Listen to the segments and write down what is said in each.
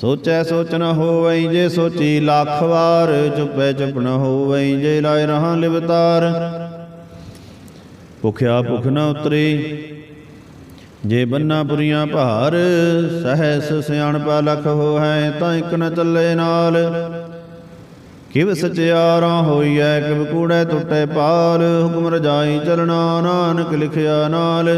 ਸੋਚੈ ਸੋਚ ਨ ਹੋਵਈ ਜੇ ਸੋਚੀ ਲੱਖ ਵਾਰ, ਚੁੱਪੈ ਚੁੱਪ ਨ ਹੋਵਈ ਜੇ ਲਾਇ ਰਹਾ ਲਿਵਤਾਰ ਭੁਖਿਆ ਭੁਖ ਨ ਉਤਰੀ, ਜੇ ਬੰਨਾ ਪੁਰੀਆਂ ਭਾਰ, ਸਹਸ ਸਿਆਣਪਾ ਲਖ ਹੋਐ ਤਾਂ ਇਕ ਨ ਚੱਲੇ ਨਾਲ। ਕਿਵ ਸਚਿਆਰਾ ਹੋਈਐ, ਕਿਵ ਕੂੜੈ ਟੁੱਟੈ ਪਾਲ, ਹੁਕਮ ਰਜਾਈ ਚਲਣਾ ਨਾਨਕ ਲਿਖਿਆ ਨਾਲ।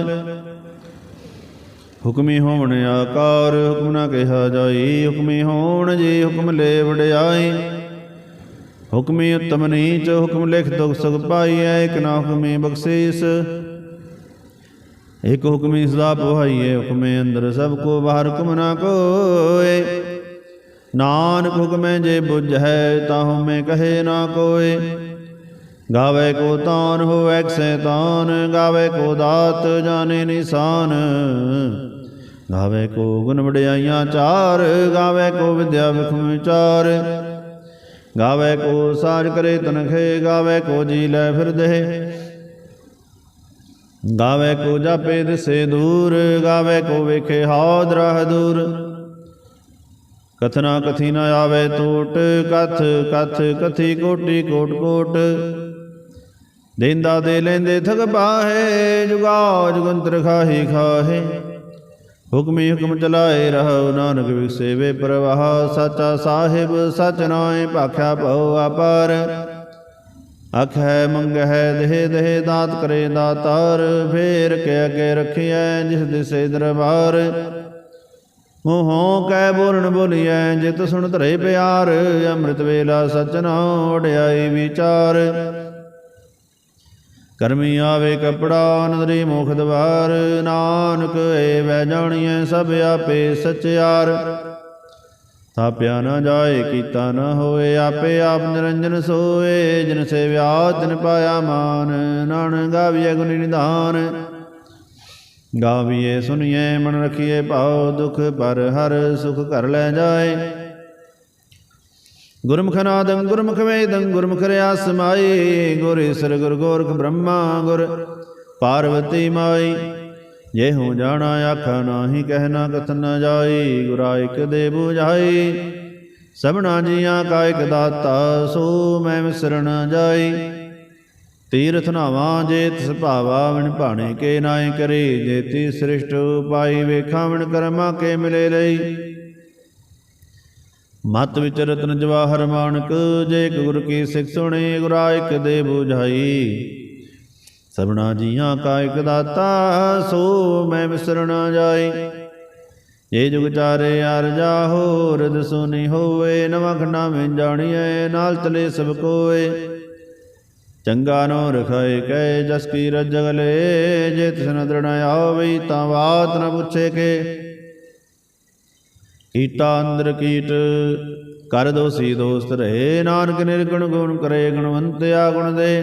ਹੁਕਮੀ ਹੋਵਣ ਆਕਾਰ, ਹੁਕਮ ਨਾ ਕਿਹਾ ਜਾਈ। ਹੁਕਮੀ ਹੋਣ ਜੀ ਹੁਕਮ ਲੈ ਵਡਿਆਈ। ਹੁਕਮੀ ਉਤਮ ਨੀਚ, ਹੁਕਮ ਲਿਖ ਦੁਖ ਸੁਖ ਪਾਈਐ, ਇਕ ਨਾ ਹੁਕਮੀ ਬਖਸ਼ੀਸ। ਇਕ ਹੁਕਮੀ ਸਦਾ ਪੋਹਾਈਏ ਹੁਕਮੇ ਅੰਦਰ ਸਭ ਕੋ ਬਾਹਰ ਹੁਕਮ ਨਾ ਕੋਏ। ਨਾਨਕ ਹੁਕਮੇ ਜੇ ਬੁਝੈ ਤਾਹੂ ਮੈਂ ਕਹੇ ਨਾ ਕੋਏ। ਗਾਵੇ ਕੋ ਤਾਨ ਹੋਵੈ ਸੈਤਾਨ, ਗਾਵੇ ਕੋ ਦਾਤ ਜਾਣੇ ਨਿਸ਼ਾਨ। ਗਾਵੇ ਕੋ ਗੁਣ ਵਡਿਆਈਆਂ ਚਾਰ, ਗਾਵੇ ਕੋ ਵਿਦਿਆ ਵਿਖਮ ਚਾਰ ਗਾਵੇ ਕੋ ਸਾਜ ਕਰੇ ਤਨਖੇ, ਗਾਵੇ ਕੋ ਜੀ ਲੈ ਫਿਰਦੇ। ਗਾਵੇ ਕੋ ਜਾਪੇ ਦਿਸੇ ਦੂਰ, ਗਾਵੇ ਕੋ ਵੇਖੇ ਹਾਦ ਰਹ ਦੂਰ। ਕਥਨਾ ਕਥੀ ਨ ਆਵੇ ਟੋਟ ਕਥ ਕਥ ਕਥੀ ਕੋਟੀ ਕੋਟ ਕੋਟ। ਦੇਂਦਾ ਦੇ ਲੈਂਦੇ ਥਗ ਪਾਹੇ ਜੁਗਾ ਜੁਗੰਤਰ ਖਾਹੀ ਖਾਹੇ। ਹੁਕਮੀ ਹੁਕਮ ਚਲਾਏ ਰਹੋ ਨਾਨਕ ਵਿਖਸੇ ਵੇ ਪ੍ਰਵਾਹ, ਸਾਚਾ ਸਾਹਿਬ ਸਚ ਨਾਏ ਭਾਖਿਆ ਭਉ ਆਪਾਰ ਅਖੈ ਮੰਗਹਿ ਦੇਹ ਦੇਹ ਦਾਤ ਕਰੇ ਦਾਤਾਰ, ਫੇਰ ਕੇ ਅਗੇ ਰਖਿਐ ਜਿਸ ਦਿਸੇ ਦਰਬਾਰ। ਮੋਹੋਂ ਕੈ ਬੋਲਣ ਬੋਲੀਐ, ਜਿਤ ਸੁਣ ਧਰੇ ਪਿਆਰ, ਅੰਮ੍ਰਿਤ ਵੇਲਾ ਸਚਨਾ ਓੜਿਆਈ ਵਿਚਾਰ। ਕਰਮੀ ਆਵੇ ਕਪੜਾ ਨਦਰੀ ਮੁਖ ਦਵਾਰ, ਨਾਨਕ ਏ ਵੈ ਜਾਣੀਐ ਸਭ ਆਪੇ ਸਚਿਆਰ। ਥਾਪਿਆ ਨਾ ਜਾਏ, ਕੀਤਾ ਨਾ ਹੋਏ, ਆਪੇ ਆਪ ਨਿਰੰਜਨ ਸੋਏ, ਜਿਨ ਸੇਵਿਆ ਤਿਨ ਪਾਇਆ ਮਾਨ, ਨਾਨਕ ਗਾਵੀਏ ਗੁਣੀ ਨਿਧਾਨ। ਗਾਵੀਏ ਸੁਣੀਏ ਮਨ ਰਖੀਏ ਭਾਉ ਦੁਖ ਪਰ ਹਰ ਸੁਖ ਕਰ ਲੈ ਜਾਏ। ਗੁਰਮੁਖ ਨਾਦੰ ਗੁਰਮੁਖ ਵੇਦੰ ਗੁਰਮੁਖ ਰਿਆ ਸਮਾਈ ਗੁਰ ਗੁਰ ਗੋਰਖ ਬ੍ਰਹਮਾ ਗੁਰ ਪਾਰਵਤੀ ਮਾਈ। ਜੇ ਹੂੰ ਜਾਣਾ ਆਖਾ ਨਾਹੀ ਕਹਿਣਾ ਕਥਨ ਨ ਜਾਈ, ਗੁਰਾ ਇਕ ਦੇ 부ਝਾਈ ਸਭਨਾ ਜੀਆਂ ਕਾ ਇਕ ਦਾਤਾ, ਸੋ ਮੈਂ ਵਿਸਰਣ ਜਾਈ। ਤੀਰਥ ਨਾਵਾਂ ਜੇ ਤਿਸ ਭਾਵਾ ਵਿਣ ਭਾਣੇ ਕੇ ਨਾਏ ਕਰੇ ਜੇਤੀ ਸ੍ਰਿਸ਼ਟ ਪਾਈ ਵੇਖਾਂ ਵਿਣ ਕਰਮਾ ਕੇ ਮਿਲੇ ਲਈ। ਮਤ ਵਿਚ ਰਤਨ ਜਵਾਹਰ ਮਾਨਕ, ਜੇ ਗੁਰ ਕੀ ਸਿੱਖ ਸੁਣੇ, ਗੁਰਾ ਦੇ 부ਝਾਈ ਸਭਨਾ ਜੀਆਂ ਕਾ ਇਕ ਦਾਤਾ, ਸੋ ਮੈਂ ਵਿਸਰਣਾ ਜਾਈ ਜੇ ਜੁਗ ਚਾਰੇ ਅਰ ਜਾਹੋ ਰਦ ਸੁਨੀ ਹੋਵੇ, ਨਵਾਂ ਖੰਡਾ ਮੈਂ ਜਾਣੀਐ, ਨਾਲ ਤਲੇ ਸਭ ਕੋਏ। ਚੰਗਾ ਨੋ ਰਖਾਏ ਕੈ, ਜਸ ਕੀ ਰਜਗਲੇ ਜੇ ਤਿਸ ਨਦਰ ਨ ਤਾਂ ਬਾਤ ਨ ਪੁੱਛੇ ਕੇ। ਕੀਟਾ ਅੰਦਰ ਕੀਟ, ਕਰ ਦੋਸੀ ਦੋਸਤ ਰਹੇ, ਨਾਨਕ ਨਿਰਗੁਣ ਗੁਣ ਕਰੇ, ਗੁਣਵੰਤਿਆ ਗੁਣ ਦੇ।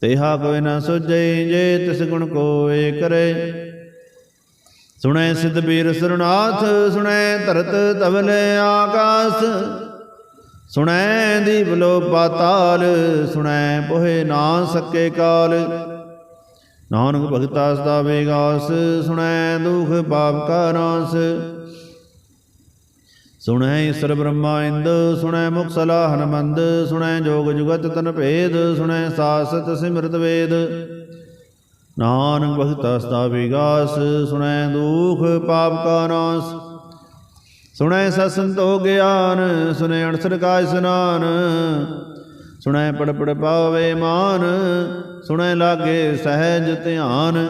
ਤੇਹਾ ਕੋਈ ਨਾ ਸੁਝਈ ਜੇ ਤਿਸ ਗੁਣ ਕੋਏ ਕਰੇ। ਸੁਣੈ ਸਿਧ ਬੀਰ ਸਰਨਾਥ ਸੁਣੈ ਧਰਤ ਤਵਲੇ ਆਕਾਸ। ਸੁਣੈ ਦੀਪ ਲੋ ਪਾਤਾਲ ਸੁਣੈ ਪੋਹੇ ਨਾ ਸਕੇ ਕਾਲ। ਨਾਨਕ ਭਗਤਾ ਸਦਾ ਵੇਗਾਸ, ਸੁਣੈ ਦੁਖ ਪਾਪ ਕਾ ਨਾਸ। ਸੁਣੈ ਈਸ਼ਰ ਬ੍ਰਹਮਾ ਇੰਦ, ਸੁਣੈ ਮੁਖ ਸਲਾਹ ਹਨਮੰਦ, ਸੁਣੈ ਜੋਗ ਜੁਗਤ ਤਨ ਭੇਦ, ਸੁਣੈ ਸਾਸਤ ਸਿਮਰਤ ਵੇਦ। ਨਾਨਕ ਭਗਤ ਸਦਾ ਵਿਗਾਸ, ਸੁਣੈ ਦੁਖ ਪਾਪ ਕਾ ਨਾਸ। ਸੁਣੈ ਸਸੰਤੋ ਗਿਆਨ, ਸੁਣੈ ਅਣਸਰ ਕਾ ਇਸਨਾਨ ਸੁਣੈ ਪੜਪੜ ਪੜ ਪਾਵੇ ਮਾਨ, ਸੁਣੈ ਲਾਗੇ ਸਹਿਜ ਧਿਆਨ।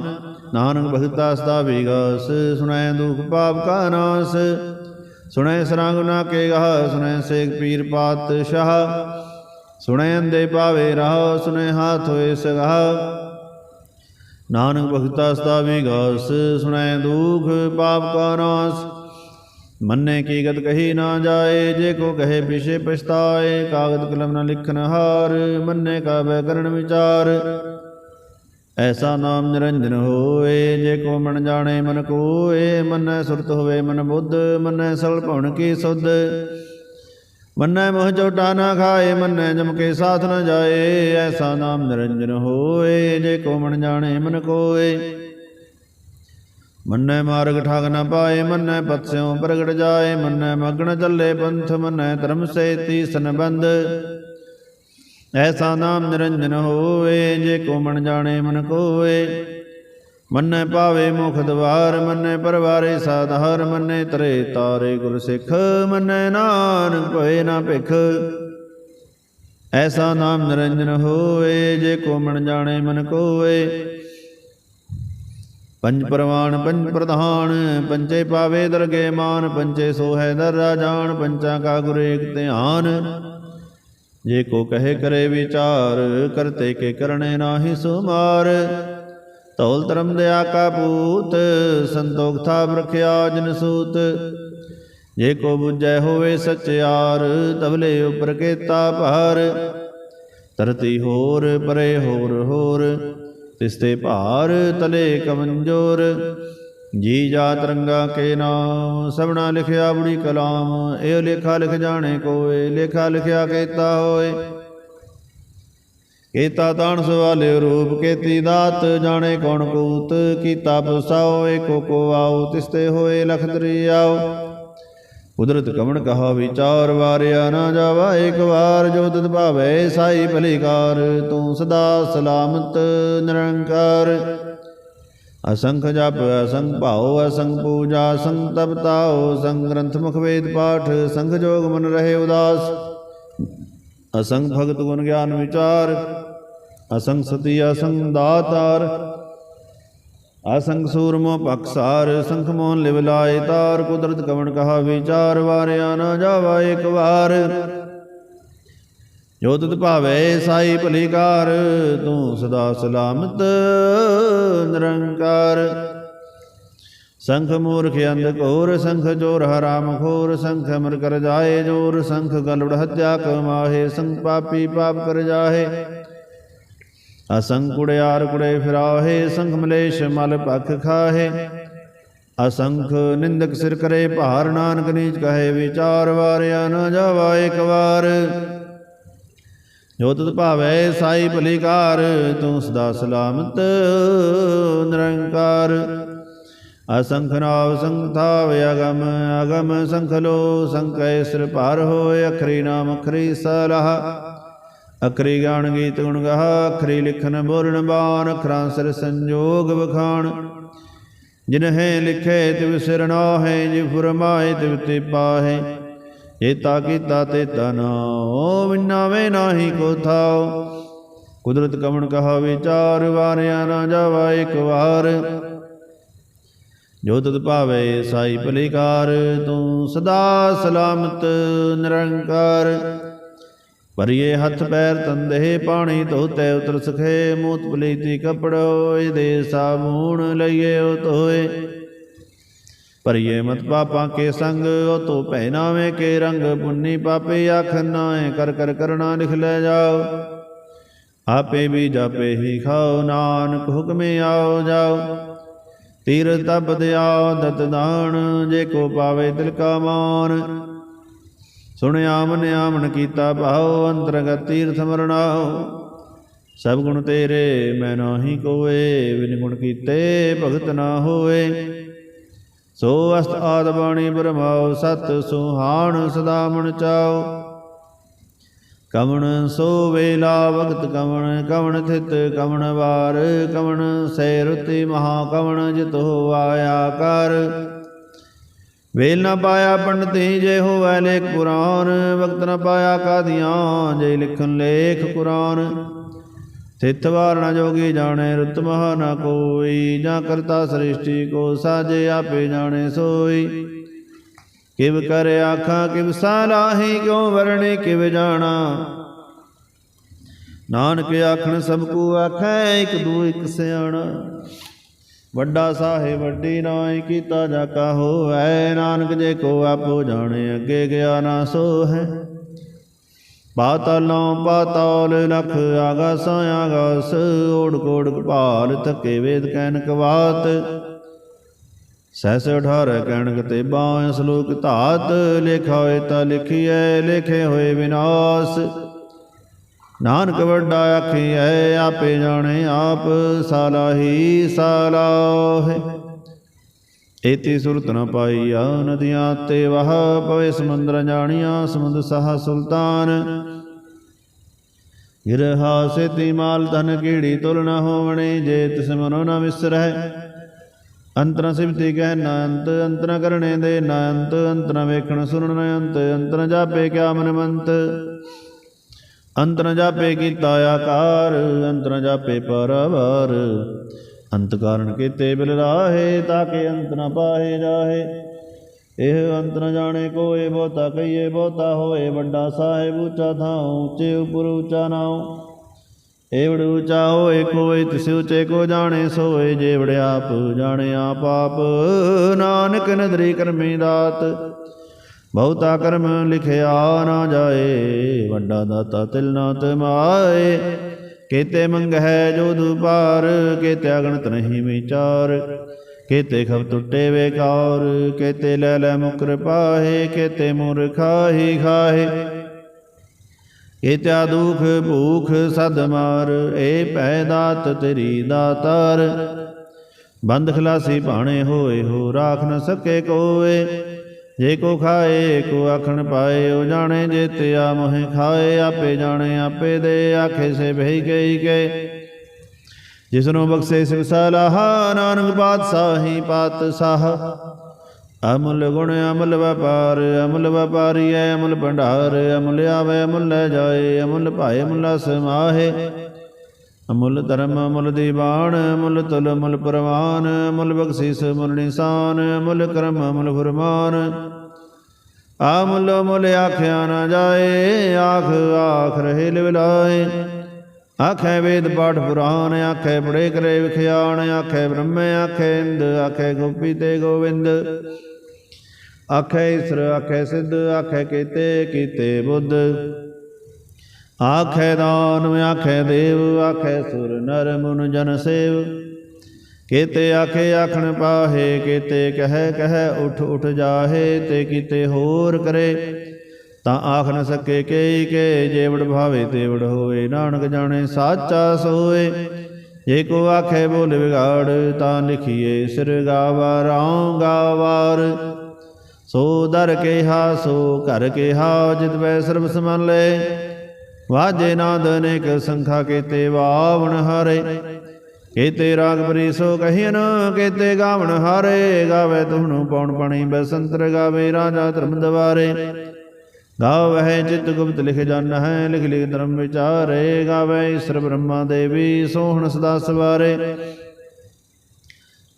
ਨਾਨਕ ਭਗਤਾ ਸਦਾ ਵਿਗਾਸ, ਸੁਣੈ ਦੁਖ ਪਾਪ ਕਾ ਨਾਸ। ਸੁਣੈ ਸਰੰਗ ਨਾ ਕੇ ਗਹ ਸੁਣੈ ਸੇਖ ਪੀਰ ਪਾਤਸ਼ਾਹ। ਸੁਣੈ ਅੰਦੇ ਪਾਵੇ ਰਾਹ, ਸੁਣੈ ਹਾਥ ਹੋਏ ਸਗਾਹ। ਨਾਨਕ ਭਗਤਾ ਸਦਾ ਵਿਗਾਸ ਸੁਣੈ ਦੁਖ ਪਾਪ ਕਾ ਨਾਸ। ਮੰਨੇ ਕੀ ਗਤ ਕਹੀ ਨਾ ਜਾਏ, ਜੇ ਕੋ ਕਹੇ ਪਿਛੇ ਪਛਤਾਏ। ਕਾਗਦ ਕਲਮ ਨਾ ਲਿਖਨ ਹਾਰ, ਮੰਨੇ ਕਾ ਬੈ ਕਰਨ ਵਿਚਾਰ। ਐਸਾ ਨਾਮ ਨਿਰੰਜਨ ਹੋਏ ਜੇ ਕੋ ਮਨ ਜਾਣੇ ਮਨ ਕੋਏ, ਮਨੈ ਸੁਰਤ ਹੋਵੇ ਮਨ ਬੁੱਧ, ਮੰਨੈ ਸਲ ਭਉਣ ਕੀ ਸੁਧ। ਮੰਨੈ ਮੋਹ ਚੋਟਾ ਨਾ ਖਾਏ, ਮੰਨੈ ਜਮ ਕੇ ਸਾਥ ਨ ਜਾਏ, ਐਸਾ ਨਾਮ ਨਿਰੰਜਨ ਹੋਏ, ਜੇ ਕੋ ਮਨ ਜਾਣੇ ਮਨ ਕੋਏ। ਮੰਨੈ ਮਾਰਗ ਠਾਗ ਨਾ ਪਾਏ, ਮੰਨੈ ਪਤਸਿਓ ਪ੍ਰਗਟ ਜਾਏ, ਮੰਨੈ ਮਗਨ ਚੱਲੇ ਪੰਥ, ਮੰਨੈ ਧਰਮ ਸੇ ਤੀਸਨ ਬੰਦ। ਐਸਾ ਨਾਮ ਨਿਰੰਜਨ ਹੋਏ ਜੇ ਕੋ ਮਨ ਜਾਣੇ ਮਨ ਕੋਏ ਮੰਨੈ ਪਾਵੇ ਮੁਖ ਦਵਾਰ, ਮੰਨੈ ਪਰਵਾਰੇ ਸਾਧਾਰ, ਮੰਨੈ ਤਰੇ ਤਾਰੇ ਗੁਰ ਸਿੱਖ, ਮੰਨੈ ਨਾਨਕ ਭਏ ਨਾ ਭਿਖ। ਐਸਾ ਨਾਮ ਨਿਰੰਜਨ ਹੋਏ ਜੇ ਕੋ ਮਨ ਜਾਣੇ ਮਨ ਕੋਏ ਪੰਜ ਪ੍ਰਵਾਨ, ਪੰਜ ਪ੍ਰਧਾਨ ਪੰਚੇ ਪਾਵੇ ਦਰਗੇ ਮਾਨ ਪੰਚੇ ਸੋਹੈ ਦਰ ਰਾਜਾਨ ਪੰਚਾਂ ਕਾ ਗੁਰ ਏਕ ਧਿਆਨ। ਜੇ ਕੋ ਕਹੇ ਕਰੇ ਵਿਚਾਰ, ਕਰਤੇ ਕੇ ਕਰਨੇ ਨਾਹੀ ਸੁਮਾਰ। ਧੌਲ ਧਰਮ ਦਇਆ ਕਾ ਪੂਤ ਸੰਤੋਖ ਥਾ ਰਖਿਆ ਜਨ ਸੂਤ। ਜੇ ਕੋ ਬੁਝੈ ਹੋਵੇ ਸਚਿਆਰ ਤਬਲੇ ਉਪਰ ਕੇ ਤਾ ਭਾਰ। ਤਰਤੀ ਹੋਰ, ਪਰੇ ਹੋਰ ਹੋਰ, ਤਿਸਤੇ ਭਾਰ, ਤਲੇ ਕਮੰਜੋਰ। ਜੀ ਜਾ ਤਰੰਗਾ ਕੇ ਨਾਮ ਸਭਨਾ ਲਿਖਿਆ ਬੁਣੀ ਕਲਾਮ, ਇਹ ਲੇਖਾ ਲਿਖ ਜਾਣੇ ਕੋਏ, ਲੇਖਾ ਲਿਖਿਆ ਕੀਤਾ ਹੋਏ। ਕੀਤਾ ਤਾਣ ਸਵਾਲੇ ਰੂਪ, ਕੀਤੀ ਦਾਤ ਜਾਣੇ ਕੌਣ ਕੂਤ ਕੀਤਾ ਬਸਾਓ ਏਕੋ ਕੋ ਆਓ ਤਿਸਤੇ ਹੋਏ ਲਖ ਦਰਿਆਓ ਕੁਦਰਤ ਕਵਣ ਕਹਾ ਵਿਚਾਰ ਵਾਰਿਆ ਨਾ ਜਾਵਾ, ਇੱਕ ਵਾਰ ਜੋ ਤਤ ਭਾਵੇ ਸਾਈ ਭਲੀਕਾਰ, ਤੂੰ ਸਦਾ ਸਲਾਮਤ ਨਿਰੰਕਾਰ। ਅਸੰਖ ਜਪ ਅਸੰਖ ਭਾਉ ਅਸੰਖ ਪੂਜਾ ਅਸੰਖ ਤਪਤਾਉ ਸੰਗ ਗ੍ਰੰਥ ਮੁਖ ਵੇਦ ਪਾਠ ਸੰਗ ਜੋਗ ਮਨ ਰਹੇ ਉਦਾਸ ਅਸੰਖ ਭਗਤ ਗੁਣ ਗਿਆਨ ਵਿਚਾਰ ਅਸੰਖ ਸਤੀ ਅਸੰਖ ਦਾਤਾਰ ਅਸੰਖ ਸੂਰਮੋ ਪਖਸਾਰ ਸੰਖ ਮੋਨ ਲਿਵ ਲਾਏ ਤਾਰ ਕੁਦਰਤ ਕਵਣ ਕਹਾ ਵਿਚਾਰ ਵਾਰਿਆ ਨਾ ਜਾਵਾ ਇੱਕ ਵਾਰ ਜੋ ਤਤ ਭਾਵੇ ਸਾਈ ਭਲੀਕਾਰ ਤੂੰ ਸਦਾ ਸਲਾਮਤ, ਨਿਰੰਕਾਰ। ਸੰਖ ਮੂਰਖ ਅੰਧ ਘੋਰ, ਸੰਖ ਜੋਰ ਹਰਾਮ ਖੋਰ, ਸੰਖ ਅਮਰ ਕਰ ਜਾਏ ਜੋਰ, ਸੰਖ ਗਲੜ ਹੱਤਿਆ ਕਮਾਹੇ ਸੰਖ ਪਾਪੀ ਪਾਪ ਕਰ ਜਾਹੇ। ਅਸੰਖ ਕੁੜਿਆਰ ਕੁੜੇ ਫਿਰਾਹੇ, ਸੰਖ ਮਲੇਸ਼ ਮਲ ਪਖ ਖਾਹੇ। ਅਸੰਖ ਨਿੰਦਕ ਸਿਰ ਕਰੇ, ਭਾਰ ਨਾਨਕ ਨੀਚ ਕਹੇ, ਵਿਚਾਰ ਵਾਰਿਆ ਨਾ ਜਾਵਾ ਇੱਕ ਵਾਰ। ਜੋ ਤਤ ਭਾਵੈ ਸਾਈ ਭਲੀਕਾਰ, ਤੂੰ ਸਦਾ ਸਲਾਮਤ, ਨਿਰੰਕਾਰ। ਅਸੰਖ ਨਾਵ ਸੰਥਾਵ ਅਗਮ ਅਗਮ ਸੰਖ ਲੋ ਸੰਕੈ ਸਿਰ ਭਾਰ ਹੋਏ, ਅਖਰੀ ਨਾਮ ਅਖਰੀ ਸਲਾਹ। ਅਖਰੀ ਗਾਣ ਗੀਤ ਗੁਣ ਗਾਹ, ਅਖਰੀ ਲਿਖਨ ਬੋਲਣ ਬਾਣ, ਅਖਰਾਂ ਸਿਰ ਸੰਜੋਗ ਬਖਾਣ ਜਿਨਹਿ ਲਿਖੇ ਤਿਵ ਸਿਰ ਨਾਹੇ ਜਿ ਫਰਮਾਏ ਤਿਵ ਤੇ ਪਾਹੇ। ਏਤਾ ਕੀਤਾ ਤੇ ਤਨਾਉ ਵਿਨਾਵੇ ਨਾਹੀ ਕੋ ਥਾਉ ਕੁਦਰਤ ਕਮਣ ਕਹਾ ਵਿਚਾਰ ਵਾਰਿਆ ਨਾ ਜਾਵਾ ਇੱਕ ਵਾਰ। ਜੋ ਤਤ ਭਾਵੇ ਸਾਈ ਭਲੀਕਾਰ, ਤੂੰ ਸਦਾ ਸਲਾਮਤ, ਨਿਰੰਕਾਰ। ਪਰਿਏ ਹੱਥ ਪੈਰ ਤੰਦੇ, ਪਾਣੀ ਧੋਤੇ ਉਤਰ ਸਖੇ, ਮੂਤ ਪਲੀਤੀ ਕਪੜੋਏ, ਦੇ ਸਾਬੂਣ ਲਈਏ ਉਹ ਪਰਿਏ ਮਤ ਪਾਪਾਂ ਕੇ ਸੰਗ ਉਹ ਤੋ ਪਹਿਨਾਵੇ ਕੇ ਰੰਗ ਪੁੰਨੀ ਪਾਪੇ ਆਖ ਨਾਏ ਕਰ ਕਰ ਕਰਣਾ ਲਿਖ ਲੈ ਜਾਓ ਆਪੇ ਵੀ ਜਾਪੇ ਹੀ ਖਾਓ ਨਾਨਕ ਹੁਕਮੇ ਆਓ ਜਾਓ ਤੀਰ ਤਬ ਦਿਆ ਦਤ ਦਾਨ ਜੇ ਕੋ ਪਾਵੇ ਦਿਲ ਕਾ ਮਾਨ ਸੁਣਿਆ ਮਨ ਆਮਨ ਕੀਤਾ ਭਾਉ ਅੰਤਰਗਤ ਤੀਰਥ ਮਰਣਾਉ ਸਭ ਗੁਣ ਤੇਰੇ ਮੈਂ ਨਾਹੀ ਕੋਏ ਵਿਨ ਗੁਣ ਕੀਤੇ ਭਗਤ ਨਾ ਹੋਏ ਸੋ ਅਸਤ ਆਦ ਬਾਣੀ ਬ੍ਰਹਮਾਉ, ਸਤ ਸੁਹਾਣ ਸਦਾ ਮਨ ਚਾਉ। ਕਵਣ ਸੋ ਵੇਲਾ ਵਕਤ ਕਵਣ ਕਵਣ ਥਿਤ ਕਵਣ ਵਾਰ, ਕਵਣ ਸੈ ਰੁਤੀ ਮਹਾ ਕਵਣ ਜਿਤ ਹੋਵਾਇਆ ਕਰ ਵੇਲ ਨਾ ਪਾਇਆ ਪੰਡਤੀ ਜੇ ਹੋਵੈ ਲੇਖ ਕੁਰਾਨ ਵਕਤ ਨਾ ਪਾਇਆ ਕਾਦੀਆਂ, ਜੇ ਲਿਖਨ ਲੇਖ ਕੁਰਾਨ। ਤਿਤ ਵਾਰ ਨ ਜੋਗੀ ਜਾਣੇ, ਰੁਤ ਮਹਾ ਨ ਕੋਈ, ਜਾਂ ਕਰਤਾ ਸ੍ਰਿਸ਼ਟੀ ਕੋ ਸਾਜੇ ਆਪੇ ਜਾਣੇ ਸੋਈ। ਕਿਵ ਕਰ ਆਖਾਂ, ਕਿਵ ਸਾਲਾਹੀ ਕਿਉ ਵਰਣੇ, ਕਿਵ ਜਾਣਾ। ਨਾਨਕ ਆਖਣ, ਸਭ ਕੋ ਆਖੈ, ਇੱਕ ਦੂ ਇਕ ਸਿਆਣਾ। ਵੱਡਾ ਸਾਹਿਬ ਵੱਡੀ ਨਾਈ, ਕੀਤਾ ਜਾ ਕਾ ਹੋਵੈ। ਨਾਨਕ ਜੇ ਕੋ ਆਪੋ ਜਾਣੇ, ਅੱਗੇ ਗਿਆ ਨਾ ਸੋ ਹੈ ਪਾਤਾਲੋਂ ਪਾਤਾਲ ਲਖ ਆਗਾਸਾਂ ਆਗਾਸ, ਓੜ ਕੋੜ ਕਪਾਲ ਥਕੇ ਵੇਦ ਕੈਨਕ ਬਾਤ ਸਹਿਸ ਅਠਾਰਹ ਕਹਿਣਕ ਤੇ ਬਾਹ ਸ਼ਲੋਕ ਧਾਤ, ਲਿਖਾ ਹੋਏ ਤਾਂ ਲਿਖੀਐ, ਲਿਖੇ ਹੋਏ ਵਿਨਾਸ਼। ਨਾਨਕ ਵੱਡਾ ਆਖੀਐ, ਆਪੇ ਜਾਣੇ ਆਪ, ਸਾਲਾਹੀ ਸਾਲਾਹੇ। ਏਤੀ ਸੁਰਤ ਨ ਪਾਈਆ ਨਦੀਆਂ ਤੇ ਵਹ ਪਵੇ, ਸਮੁੰਦਰ ਜਾਣੀਆਂ, ਸਮੁੰਦ ਸਹਾ ਸੁਲਤਾਨ। ਗਿਰਹਾ ਸੇਤੀ ਮਾਲ ਧਨ ਕੀੜੀ ਤੁਲ ਨ ਹੋਵਣੇ, ਜੇ ਤਿਸ ਮਨੋ ਨ ਵਿਸਰੈ ਅੰਤਰ ਸਿਵਤੀ ਕਹਿ ਨਾ ਅੰਤ ਅੰਤਰ ਕਰਨੇ ਦੇ ਨਾ ਅੰਤ ਅੰਤਰ ਵੇਖਣ ਸੁਣਨ ਨਾ ਅੰਤ ਅੰਤਰ ਜਾਪੇ ਕਿਆ ਮਨ ਮੰਤ ਅੰਤਰ ਜਾਪੇ ਕੀਤਾ ਆਕਾਰ ਅੰਤਰ ਜਾਪੇ ਪਰਵਾਰ। ਅੰਤ ਕਾਰਨ ਕੀਤੇ ਬਿਲ ਰਾਹੇ ਤਾਕੇ ਅੰਤ ਨ ਪਾਹੇ ਜਾਹੇ। ਇਹ ਅੰਤ ਨ ਜਾਣੇ ਕੋਏ, ਬਹੁਤਾ ਕਹੀਏ, ਬਹੁਤਾ ਹੋਏ, ਵੱਡਾ ਸਾਹਿਬ ਉੱਚਾ ਥਾਂ ਉੱਚੇ ਉਪਰ ਉੱਚਾ ਨਾਉ। ਏਵੜ ਉੱਚਾ ਹੋਏ ਕੋਏ ਤਿਸ ਉੱਚੇ ਕੋ ਜਾਣੇ, ਸੋਏ ਜੇਵੜ ਆਪ ਜਾਣੇ ਆਪ ਆਪ। ਨਾਨਕ ਨਦਰੀ ਕਰਮੀ ਦਾਤ, ਬਹੁਤਾ ਕਰਮ ਲਿਖਿਆ ਨਾ ਜਾਏ, ਵੱਡਾ ਦਾਤਾ ਤਿਲ ਨਾ ਤਮਾਏ। ਕੇਤੇ ਮੰਗ ਹੈ ਜੋ ਦੁਪਾਰ, ਕੀਤੇ ਅਗਣਤ ਨਹੀਂ ਵਿਚਾਰ। ਕੇਤੇ ਖਬ ਟੁੱਟੇ ਵੇਕਾਰ ਕੀਤੇ ਲੈ ਲੈ ਮੁਕਰ ਪਾਹੇ ਕੀਤੇ ਮੁਰ ਖਾਹੀ ਖਾਹੇ। ਕੀਤਿਆ ਦੁਖ ਭੂਖ ਸਦ ਮਾਰ, ਏ ਭੈ ਦਾਤ ਤੇਰੀ ਦਾਤਾਰ। ਬੰਦ ਖਲਾਸੀ ਭਾਣੇ ਹੋਏ, ਹੋ ਰਾਖ ਨ ਸਕੇ ਕੋਏ। ਜੇ ਕੋ ਖਾਏ, ਕੋ ਆਖਣ ਪਾਏ, ਉਹ ਜਾਣੇ ਜੇਤਿਆ, ਮੋਹਿ ਖਾਏ, ਆਪੇ ਜਾਣੇ, ਆਪੇ ਦੇ, ਆਖੇ ਸੇ ਬਹਿ ਗਈ ਕੇ ਜਿਸਨੂੰ ਬਖਸ਼ੇ ਸਿਵ ਸਲਾਹਾ, ਨਾਨਕ ਪਾਤਸ਼ਾਹੀ ਪਾਤਸ਼ਾਹ। ਅਮੁੱਲ ਗੁਣ ਅਮਲ ਵਪਾਰ, ਅਮਲ ਵਪਾਰੀ ਹੈ ਅਮਲ ਭੰਡਾਰ, ਅਮੁੱਲ ਆਵੇ, ਅਮੁੱਲ ਲੈ ਜਾਏ, ਅਮੁੱਲ ਭਾਏ ਮੁੱਲਾ ਸਮਾਹੇ ਅਮੁੱਲ ਧਰਮ, ਅਮੁੱਲ ਦੀਵਾਨ, ਅਮੁੱਲ ਤੁਲ, ਅਮੁੱਲ ਪ੍ਰਵਾਨ, ਅਮੁੱਲ ਬਖਸ਼ਿਸ਼, ਅਮੁੱਲ ਨਿਸ਼ਾਨ, ਅਮੁੱਲ ਕਰਮ, ਅਮੁੱਲ ਫਰਮਾਨ। ਅਮੁੱਲ ਅਮੁੱਲ ਆਖਿਆ ਨਾ ਜਾਏ, ਆਖ ਆਖ ਰਹੇ ਲਿਵਲਾਏ ਆਖੇ ਵੇਦ ਪਾਠ ਪੁਰਾਣ ਆਖੇ ਬੜੇ ਕਰੇ ਵਿਖਿਆਣ ਆਖੇ ਬ੍ਰਹਮੇ, ਆਖੇ ਇੰਦ, ਆਖੇ ਗੋਪੀ ਤੇ ਗੋਵਿੰਦ। ਆਖੇ ਈਸਰ, ਆਖੇ ਸਿੱਧ, ਆਖੇ ਕੀਤੇ ਕੀਤੇ ਬੁੱਧ। ਆਖੇ ਦਾਨ ਆਖੈ ਦੇਵ, ਆਖੈ ਸੁਰ ਨਰ ਮੁਨ ਜਨ ਸੇਵ। ਕੀਤੇ ਆਖੇ ਆਖਣ ਪਾਹੇ, ਕੀਤੇ ਕਹਿ ਕਹਿ ਉਠ ਉਠ ਜਾਹੇ, ਤੇ ਕੀਤੇ ਹੋਰ ਕਰੇ। ਤਾਂ ਆਖ ਨ ਸਕੇ ਕੇਈ ਕੇ, ਜੇਵੜ ਭਾਵੇ ਤੇਵੜ ਹੋਏ ਨਾਨਕ ਜਾਣੇ ਸਾਚਾ ਸੋਏ। ਜੇ ਕੋ ਆਖੇ ਬੋਲ ਵਿਗਾੜ, ਤਾਂ ਲਿਖੀਏ ਸਿਰ ਗਾਵਾਰਾਂ ਗਾਵਾਰ। ਸੋ ਦਰ ਕੇਹਾ, ਸੋ ਘਰ ਕੇਹਾ, ਜਿਤ ਵੈ ਸਰਬ ਸਮਨ ਲੈ ਵਾਜੇ ਨਾਦ ਅਨੇਕ ਸੰਖਾ ਕੀਤੇ ਵਾਵਣ ਹਾਰੇ। ਕੇਤੇ ਰਾਗ ਬਰੀ ਸੋ ਕਹੀਨ ਗਾਵਣ ਹਾਰੇ। ਗਾਵੇ ਤੁਹਨੂੰ ਪੌਣ ਪਣੀ ਬਸੰਤਰ, ਗਾਵੇ ਰਾਜਾ ਧਰਮ ਦਵਾਰੇ। ਗਾਵਹਿ ਚਿਤ ਗੁਪਤ ਲਿਖ ਜਨ ਹੈ, ਲਿਖ ਲਿਖ ਧਰਮ ਵਿਚਾਰੇ। ਗਾਵੇ ਈਸ਼ਰ ਬ੍ਰਹਮਾ ਦੇਵੀ, ਸੋਹਣ ਸਦਾ ਸਵਾਰੇ।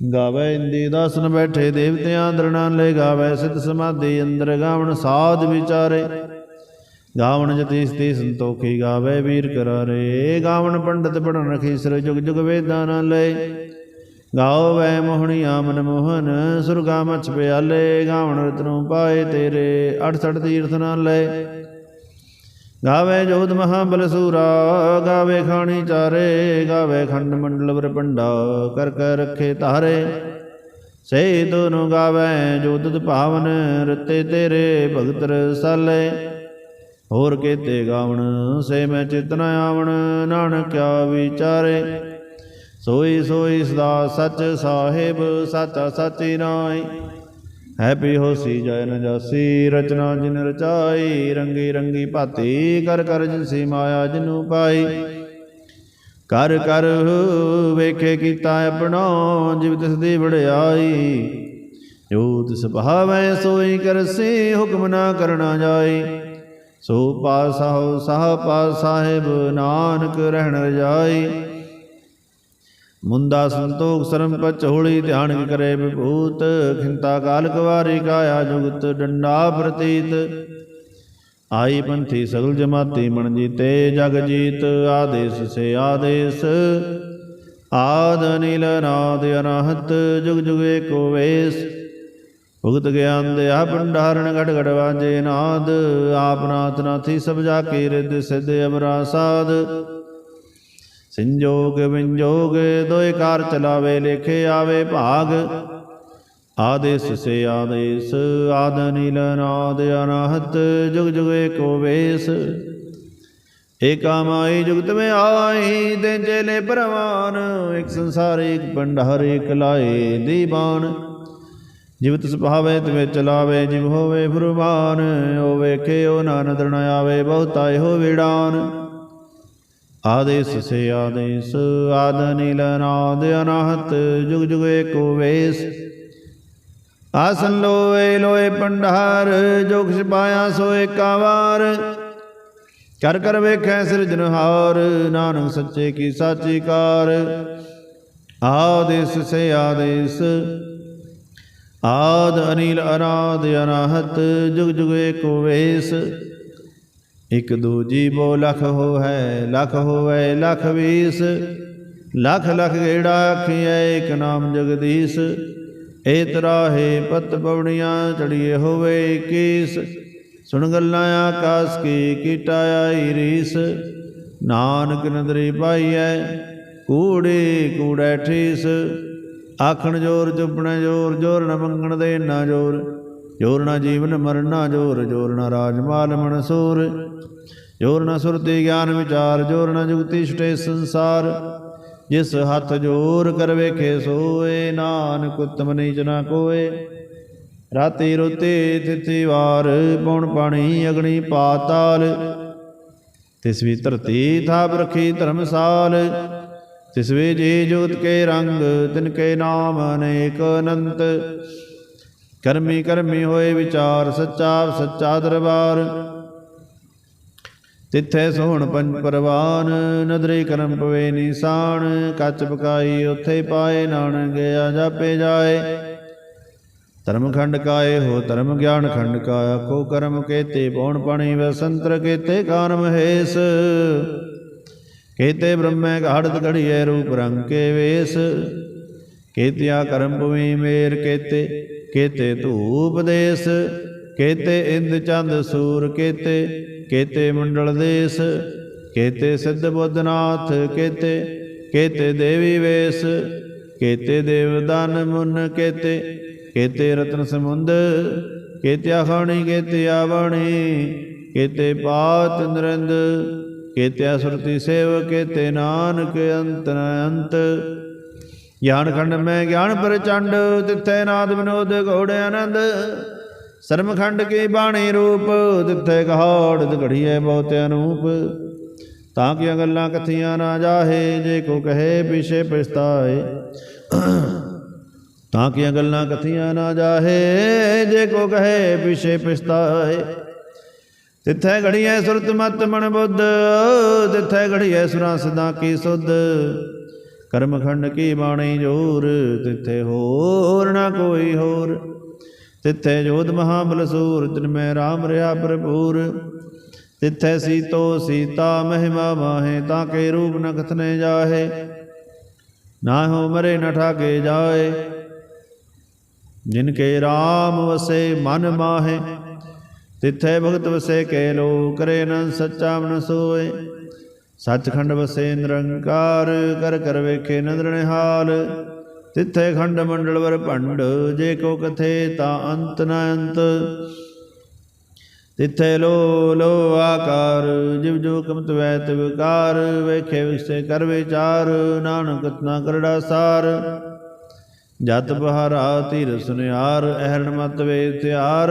ਗਾਵੇ ਇੰਦੀ ਦਾਸਨ ਬੈਠੇ ਦੇਵਤਿਆਂ ਦਰਣਾ ਲੈ ਗਾਵੇ ਸਿਧ ਸਮਾਧੀ ਅੰਦਰ ਗਾਵਣ ਸਾਧ ਵਿਚਾਰੇ। ਗਾਵਣ ਜਤੀ ਸਤੀ ਸੰਤੋਖੀ ਗਾਵੇ ਵੀਰ ਕਰਾਰੇ। ਗਾਵਣ ਪੰਡਤ ਪੜਨ ਰਖੀ ਸਿਰ ਜੁਗ ਜੁਗ ਵੇਦਾਂ ਨਾਲ ਲਏ। ਗਾਵੇ ਮੋਹਣੀ ਆਮਨ ਮੋਹਨ ਸੁਰਗਾ ਮਛ ਪਿਆਲੇ। ਗਾਵਣ ਰਤਨੋਂ ਪਾਏ ਤੇਰੇ 68 ਤੀਰਥ ਨਾਲ ਲੈ ਗਾਵੇ ਜੋਤ ਮਹਾਬਲ ਸੂਰਾ ਗਾਵੇ ਖਾਣੀ ਚਾਰੇ। ਗਾਵੇ ਖੰਡ ਮੰਡਲ ਵਰ ਕਰ ਕਰ ਰੱਖੇ ਤਾਰੇ ਸੇ ਦੋਨੋਂ ਗਾਵੇ ਜੋ ਤੁਧ ਭਾਵਨ, ਰਤੇ ਤੇਰੇ ਭਗਤ ਰਸਾਲੇ। ਹੋਰ ਕੀਤੇ ਗਾਵਣ, ਸੇ ਮੈਂ ਚਿਤਨ ਆਵਣ ਨਾਨਕਿਆ ਵਿਚਾਰੇ। ਸੋਈ ਸੋਈ ਸਦਾ ਸੱਚ ਸਾਹਿਬ, ਸਾਚਾ ਸਾਚੀ ਨਾਈ ਹੈਪੀ ਹੋਸੀ ਜੈ ਨ ਜਾਸੀ, ਰਚਨਾ ਜਿਨ ਰਚਾਈ, ਰੰਗੀ ਰੰਗੀ ਭਾਤੀ, ਕਰ ਕਰ ਜਿਨਸੀ ਮਾਇਆ ਜਿਨੂ ਪਾਈ। ਕਰ ਕਰ ਵੇਖੇ ਕੀਤਾ ਆਪਣਾ, ਜਿਵ ਤਿਸ ਦੀ ਵਡਿਆਈ। ਜੋ ਤਿਸ ਭਾਵੈ ਸੋਈ ਕਰਸੀ, ਹੁਕਮ ਨਾ ਕਰਨਾ ਜਾਈ। ਸੋ ਪਾਸਾਹੁ ਸਾਹ ਪਾ ਸਾਹਿਬ, ਨਾਨਕ ਰਹਿਣ ਰਜਾਈ ਮੁੰਦਾ ਸੰਤੋਖ ਸਰਮ ਹੋਲੀ ਧਿਆਨ ਕਰੇ ਵਿਭੂਤ। ਖਿੰਤਾ ਕਾਲ ਕਵਾਰੀ ਕਾਇਆ ਜੁਗਤ, ਡੰਡਾ ਪ੍ਰਤੀਤ। ਆਈ ਪੰਥੀ ਸਗਲ ਜਮਾਤੀ, ਮਨ ਜੀਤੇ ਜਗ ਜੀਤ। ਆਦੇਸ ਸੇ ਆਦੇਸ। ਆਦ ਅਨਿਲ ਅਨਾਦ, ਅਨਾਹਤ, ਜੁਗ ਜੁਗ ਏਕੋ ਵੇਸ। ਭੁਗਤ ਗਿਆਨ ਦੇ ਆ, ਭੰਡਾਰਨ ਘਟ ਘਟ ਵਾਜੇ ਨਾਦ, ਆਪ ਨਾਥ ਨਾਥੀ ਸਭ ਜਾ ਕੇ ਰਿਦ ਸਿਧ ਅਮਰਾ ਸਾਧ। ਸੰਜੋਗ ਵਿੰਜੋਗ ਦੋਇ ਕਾਰ ਚਲਾਵੇ, ਲੇਖੇ ਆਵੇ ਭਾਗ। ਆਦੇਸ ਸੇ ਆਦੇਸ, ਆਦ ਨੀਲ ਨਾਦ ਅਨਾਹਤ, ਜੁਗ ਜੁਗ ਏਕੋ ਵੇਸ। ਏਕਾ ਮਾਈ ਜੁਗਤ ਮੈਂ ਆਈ ਤੇ ਚੇਲੇ ਪਰਵਾਨ, ਇੱਕ ਸੰਸਾਰ ਇੱਕ ਭੰਡਾਰ ਇੱਕ ਲਾਏ ਦੀਵਾਨ। ਜਿਵਤ ਸੁਭਾਵੇ ਤਿਵੇਂ ਚਲਾਵੇ, ਜਿਵ ਹੋਵੇ ਫੁਰਮਾਨ ਓ ਵੇਖੇ ਉਹ ਨਾਨਦ ਨ ਆਵੇ, ਬਹੁਤਾ ਇਹੋ ਵਿੜਾਨ। ਆਦੇਸ ਸੇ ਆਦੇਸ, ਆਦ ਨੀਲ ਨਾਦ ਅਨਾਹਤ, ਜੁਗ ਜੁਗ ਏਕੋ ਵੇਸ। ਆਸਨ ਲੋਏ ਲੋਏ ਪੰਡਾਰ ਜੋ ਕਿਛ ਪਾਇਆ ਸੋ ਏਕਾ ਵਾਰ ਕਰ ਕਰ ਵੇਖੈ ਸਿਰਜਨਹਾਰ ਨਾਨਕ ਸੱਚੇ ਕੀ ਸਾਚੀ ਕਾਰ ਆਦੇਸ ਸੇ ਆਦੇਸ ਆਦ ਅਨੀਲ ਅਨਾਦ ਅਨਾਹਤ ਜੁਗ ਜੁਗ ਏਕੋ ਵੇਸ। ਇਕ ਦੂਜੀ ਬੋ ਲਖ ਹੋ ਹੈ ਲਖ ਹੋਵੇ ਲਖ ਵੀਸ। ਲਖ ਲਖ ਗੇੜਾ ਆਖੀਐ ਇਕ ਨਾਮ ਜਗਦੀਸ਼। ਏ ਤਰਾਹੇ ਪਤ ਪਵਣੀਆਂ, ਚੜੀਏ ਹੋਵੇ ਕੀਸ ਸੁਣ ਗੱਲਾਂ ਆਕਾਸ ਕੀ, ਕੀਟਾ ਆਈ ਰੀਸ। ਨਾਨਕ ਨਦਰੀ ਪਾਈਐ, ਕੂੜੇ ਕੂੜੈ ਠੀਸ। ਆਖਣ ਜੋਰ, ਚੁੱਪਣਾ ਜੋਰ ਜੋਰ ਨ ਮੰਗਣ ਦੇ ਨਾ ਜੋਰ। ਜੋਰ ਨਾ ਜੀਵਨ ਮਰਨਾ, ਜੋਰ ਜੋਰ ਨਾ ਰਾਜਮਾਲ ਮਨਸੂਰ। ਜੋਰ ਨਾ ਸੁਰਤੀ ਗਿਆਨ ਵਿਚਾਰ, ਜੋਰ ਨਾ ਜੁਗਤੀ ਛਟੇ ਸੰਸਾਰ। ਜਿਸ ਹੱਥ ਜੋਰ ਕਰ ਵੇਖੇ ਸੋਏ, ਨਾਨਕ ਉਤਮ ਨੀਚ ਨਾ ਕੋਏ। ਰਾਤੀ ਰੋਤੇ ਤਿਥੀ ਵਾਰ ਪੌਣ ਪਾਣੀ ਅਗਣੀ ਪਾਤਾਲ। ਤਿਸ ਵੀ ਧਰਤੀ ਥਾਪ ਰਖੀ ਧਰਮਸਾਲ। ਤਿਸ ਵੇ ਜੀ ਜੋਤ ਕੇ ਰੰਗ, ਤਿਨ ਕੇ ਨਾਮ ਅਨੇਕ ਅਨੰਤ। ਕਰਮੀ ਕਰਮੀ ਹੋਏ ਵਿਚਾਰ, ਸੱਚਾ ਸੱਚਾ ਦਰਬਾਰ। ਤਿੱਥੇ ਸੋਹਣ ਪੰਜ ਪਰਵਾਨ, ਨਦਰੀ ਕਰਮ ਪਵੇ ਨਿਸ਼ਾਨ। ਕੱਚ ਪਕਾਈ ਉਥੇ ਪਾਏ ਨਾਨਕ ਗਿਆ ਜਾਪੇ ਜਾਏ। ਧਰਮ ਖੰਡ ਕਾਏ ਹੋ, ਧਰਮ ਗਿਆਨ ਖੰਡ ਕਾ। ਆਖੋ ਕਰਮ ਕੇਤੇ ਪੌਣ ਪਾਣੀ ਵਸੰਤਰ ਕੇਤੇ ਕਾਨਮ ਹੇਸ। ਕੇਤੇ ਬ੍ਰਹਮੈ ਘਾੜਤ ਘੜੀਐ ਰੂਪ ਰੰਗ ਕੇ ਵੇਸ। ਕੇਤਿਆ ਕਰਮ ਭੂਮੀ ਮੇਰ ਕੇਤੇ ਕੇਤੇ ਧੂਪ ਦੇਸ। ਕੇਤੇ ਇੰਦ ਚੰਦ ਸੂਰ ਕੇਤੇ ਕੇਤੇ ਮੰਡਲ ਦੇਸ। ਕੇਤੇ ਸਿੱਧ ਬੁੱਧਨਾਥ ਕੇਤੇ ਕੇਤੇ ਦੇਵੀ ਵੇਸ। ਕੇਤੇ ਦੇਵਦਾਨ ਮੁਨ ਕੇਤੇ ਕੇਤੇ ਰਤਨ ਸਮੁੰਦ। ਕੇਤਿਆ ਖਾਣੀ ਕੇਤੇ ਆਵਣੀ ਕੇਤੇ ਪਾਤ ਨਰਿੰਦ। ਕੇਤਿਆ ਸੁਰਤੀ ਸੇਵ ਕੇਤੇ ਨਾਨਕ ਅੰਤ ਨ ਅੰਤ। ਗਿਆਨ ਖੰਡ ਮੈਂ ਗਿਆਨ ਪ੍ਰਚੰਡ, ਤਿੱਥੇ ਨਾਦ ਵਿਨੋਦ ਘੋੜੇ ਆਨੰਦ। ਸਰਮ ਖੰਡ ਕੀ ਬਾਣੀ ਰੂਪ, ਤਿੱਥੇ ਕਹਾੜ ਘੜੀਏ ਬਹੁਤ ਅਨੂਪ। ਤਾਂ ਕਿ ਗੱਲਾਂ ਕਥੀਆਂ ਨਾ ਜਾਹੇ, ਜੇ ਕੋ ਕਹੇ ਪਿਛੇ ਪਛਤਾਏ। ਤਾਂ ਕਿ ਗੱਲਾਂ ਕਥੀਆਂ ਨਾ ਜਾਹੇ, ਜੇ ਕੋ ਕਹੇ ਪਿਛੇ ਪਛਤਾਏ। ਤਿੱਥੇ ਘੜੀਐ ਸੁਰਤ ਮਤ ਮਨ ਬੁੱਧ ਤਿੱਥੇ ਘੜੀਐ ਸੁਰਾਂ ਸਦਾ ਕੀ ਸੁਧ। ਕਰਮ ਖੰਡ ਕੀ ਬਾਣੀ ਜੋਰ, ਤਿੱਥੇ ਹੋਰ ਨਾ ਕੋਈ ਹੋਰ। ਤਿੱਥੇ ਜੋਧ ਮਹਾਬਲ ਬਲਸੂਰ ਤਿਨ ਮੈਂ ਰਾਮ ਰਿਆ ਭਰਪੂਰ। ਤਿੱਥੇ ਸੀਤੋ ਸੀਤਾ, ਮਹਿਮਾ ਮਾਹੇ, ਤਾਂ ਕੇ ਰੂਪ ਨ ਕਥਨੇ ਜਾਹੇ। ਨਾ ਹੋ ਮਰੇ ਨ ਠਾਕੇ ਜਾਏ। ਜਿਨ ਕੇ RAM ਵਸੇ ਮਨ ਮਾਹੇ ਤਿੱਥੇ ਭਗਤ ਵਸੇ ਕੈ ਲੋ ਕਰੇ ਨ ਸੱਚਾ ਮਨ ਸੋਏ। ਸੱਚਖੰਡ ਵਸੇ ਨਿਰੰਕਾਰ ਕਰ ਕਰ ਵੇਖੇ ਨਦਰ ਨਿਹਾਲ। ਤਿੱਥੇ ਖੰਡ ਮੰਡਲ ਵਰ ਭੰਡ, ਜੇ ਕੋ ਕਥੇ ਤਾਂ ਅੰਤ ਨ ਅੰਤ। ਤਿੱਥੇ ਲੋ ਲੋ ਆਕਾਰ, ਜਿਵ ਜੋ ਕਮਤ ਵੈਤ ਵਿਕਾਰ ਵੇਖੇ ਵਿਸੇ ਕਰ ਵਿਚਾਰ, ਨਾਨਕ ਨਾ ਕਰੜਾ ਸਾਰ। ਜਤ ਬਹਾਰਾ ਧੀਰ ਸੁਨਿਆਰ, ਅਹਰਣ ਮਤ ਵੇ ਤਿਆਰ।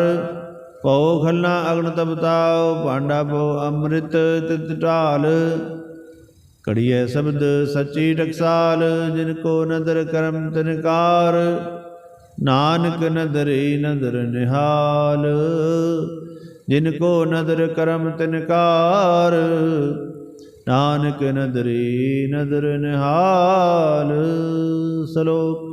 ਭਉ ਖਲਨਾ ਅਗਨ ਤਪਤਾਉ ਭਾਂਡਾ ਭਉ ਅੰਮ੍ਰਿਤ ਤਿਤ ਢਾਲ। ਕੜੀਏ ਸ਼ਬਦ ਸੱਚੀ ਟਕਸਾਲ, ਜਿਨ ਕੋ ਨਦਰ ਕਰਮ ਤਨਕਾਰ ਨਾਨਕ ਨਦਰੀ ਨਦਰ ਨਿਹਾਲ, ਜਿਨ ਕੋ ਨਦਰ ਕਰਮ ਤਨਕਾਰ ਨਾਨਕ ਨਦਰੀ ਨਦਰ ਨਿਹਾਲ। ਸਲੋਕ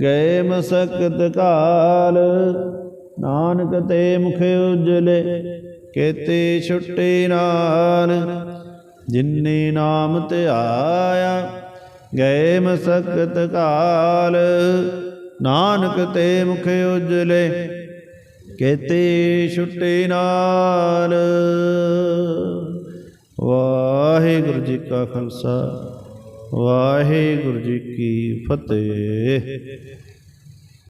ਗਏ ਮਸਕਤ ਕਾਲ। ਨਾਨਕ ਤੇ ਮੁਖ ਉਜਲੇ, ਕੇਤੇ ਛੁੱਟੀ ਨਾਲ। ਜਿਨੇ ਨਾਮ ਧਿਆਇਆ ਗਏ ਮਸਕਤ ਕਾਲ। ਨਾਨਕ ਤੇ ਮੁਖ ਉਜਲੇ, ਕੇਤੇ ਛੁੱਟੀ ਨਾਲ। ਵਾਹਿਗੁਰੂ ਜੀ ਕਾ ਖਾਲਸਾ। ਵਾਹਿਗੁਰੂ ਜੀ ਕੀ ਫਤਿਹ।